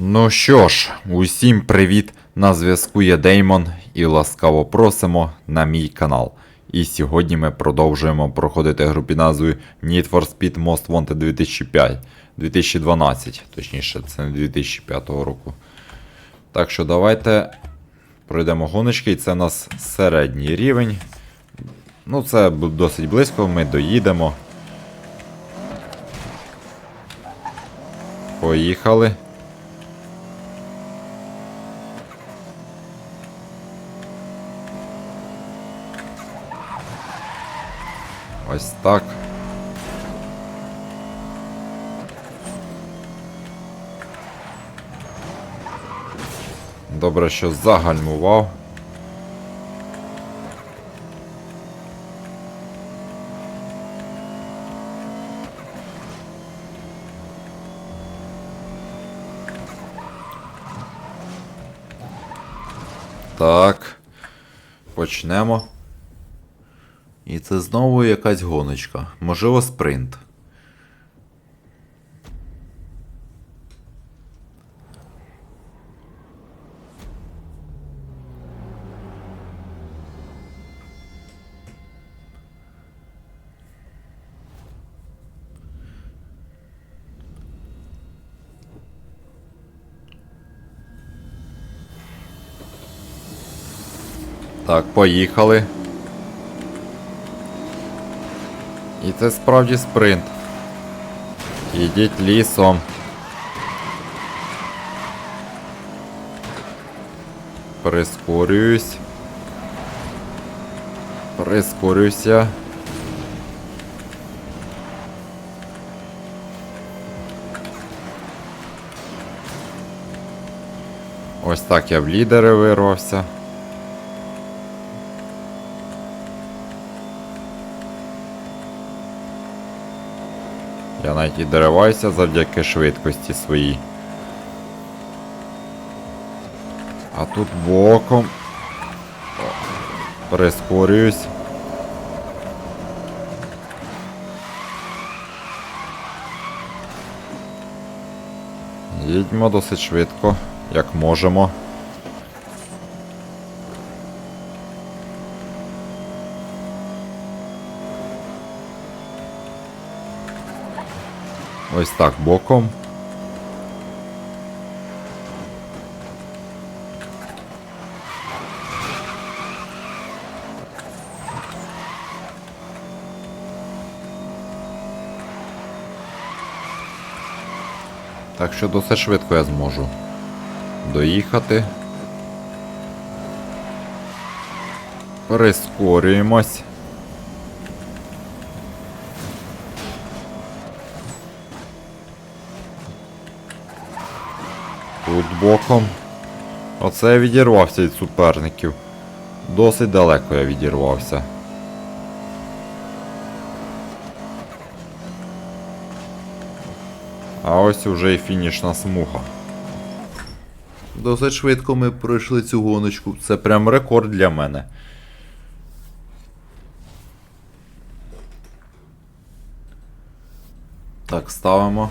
Ну що ж, усім привіт! На зв'язку є Деймон і ласкаво просимо на мій канал. І сьогодні ми продовжуємо проходити гру під назвою Need for Speed Most Wanted 2005. 2012, точніше, це не 2005 року. Так що давайте пройдемо гоночки, і це у нас середній рівень. Ну, це досить близько, ми доїдемо. Поїхали. Ось так. Добре, що загальмував. Так. Почнемо. І це знову якась гоночка. Можливо, спринт. Так, поїхали. І це справді спринт. Ідіть лісом. Прискорююсь. Прискорююся. Ось так я в лідери вирвався. Я навіть і дериваюся завдяки швидкості своїй. А тут боком. Прискорююсь. Їдьмо досить швидко, як можемо. Ось так боком. Так що досить швидко я зможу доїхати. Прискорюємось. Тут боком. Оце я відірвався від суперників. Досить далеко я відірвався. А ось уже і фінішна смуга. Досить швидко ми пройшли цю гоночку. Це прям рекорд для мене. Так, ставимо.